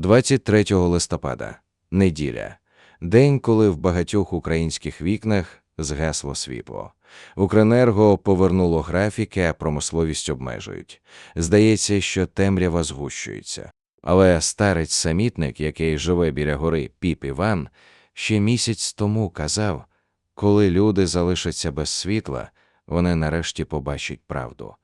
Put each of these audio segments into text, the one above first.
23 листопада, неділя, день, коли в багатьох українських вікнах згасло світло. Укренерго повернуло графіки, а промисловість обмежують. Здається, що темрява згущується. Але старець самітник, який живе біля гори Піп Іван, ще місяць тому казав, коли люди залишаться без світла, вони нарешті побачать правду.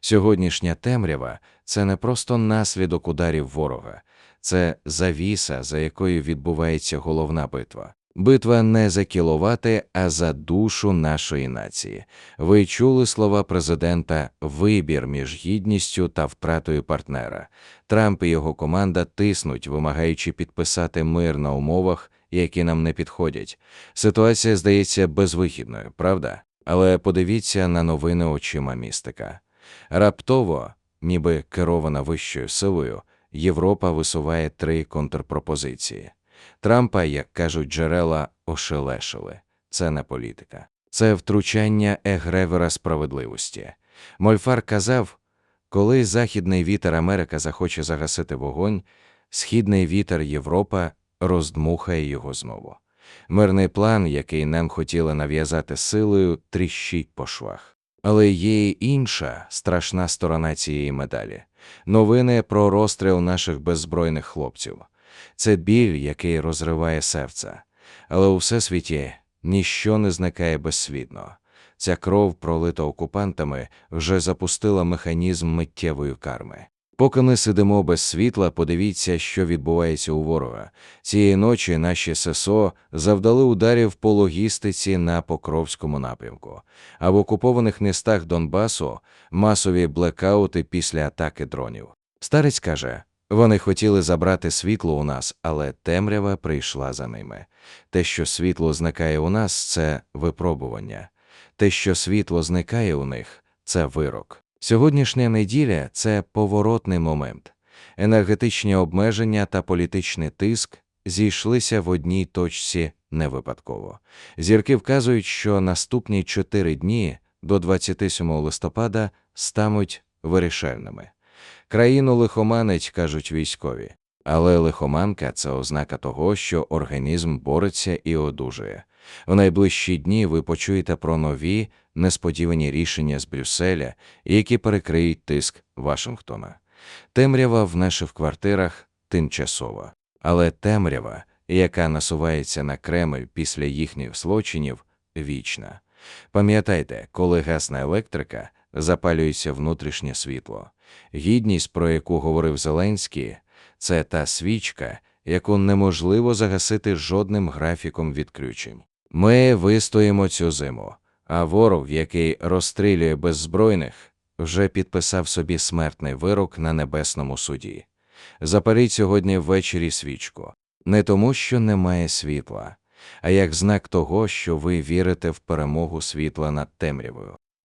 Сьогоднішня темрява це не просто наслідок ударів ворога, це завіса, за якою відбувається головна битва. Битва не за кіловати, а за душу нашої нації. Ви чули слова президента вибір між гідністю та втратою партнера. Трамп і його команда тиснуть, вимагаючи підписати мир на умовах, які нам не підходять. Ситуація здається безвихідною, правда? Але подивіться на новини очима містика. Раптово, ніби керована вищою силою, Європа висуває три контрпропозиції. Трампа, як кажуть джерела, ошелешили. Це не політика. Це втручання егревера справедливості. Мольфар казав, коли західний вітер Америка захоче загасити вогонь, східний вітер Європа роздмухає його знову. Мирний план, який нам хотіли нав'язати силою, тріщить по швах. Але є й інша страшна сторона цієї медалі новини про розстріл наших беззбройних хлопців. Це біль, який розриває серце. Але у всесвіті ніщо не зникає безсвітно. Ця кров, пролита окупантами, вже запустила механізм миттєвої карми. Поки ми сидимо без світла, подивіться, що відбувається у ворога. Цієї ночі наші ССО завдали ударів по логістиці на Покровському напрямку, а в окупованих містах Донбасу масові блекаути після атаки дронів. Старець каже, вони хотіли забрати світло у нас, але темрява прийшла за ними. Те, що світло зникає у нас, це випробування. Те, що світло зникає у них, це вирок. Сьогоднішня неділя це поворотний момент. Енергетичні обмеження та політичний тиск зійшлися в одній точці не випадково. Зірки вказують, що наступні чотири дні до 27 листопада стануть вирішальними. Країну лихоманить, кажуть військові. Але лихоманка це ознака того, що організм бореться і одужує. У найближчі дні ви почуєте про нові несподівані рішення з Брюсселя, які перекриють тиск Вашингтона. Темрява в наших квартирах тимчасова, але темрява, яка насувається на Кремль після їхніх злочинів, вічна. Пам'ятайте, коли гасна електрика, запалюється внутрішнє світло. Гідність, про яку говорив Зеленський, це та свічка, яку неможливо загасити жодним графіком відключень. Ми вистоїмо цю зиму, а ворог, який розстрілює беззбройних, вже підписав собі смертний вирок на небесному суді. Запаліть сьогодні ввечері свічку не тому, що немає світла, а як знак того, що ви вірите в перемогу світла над темрявою.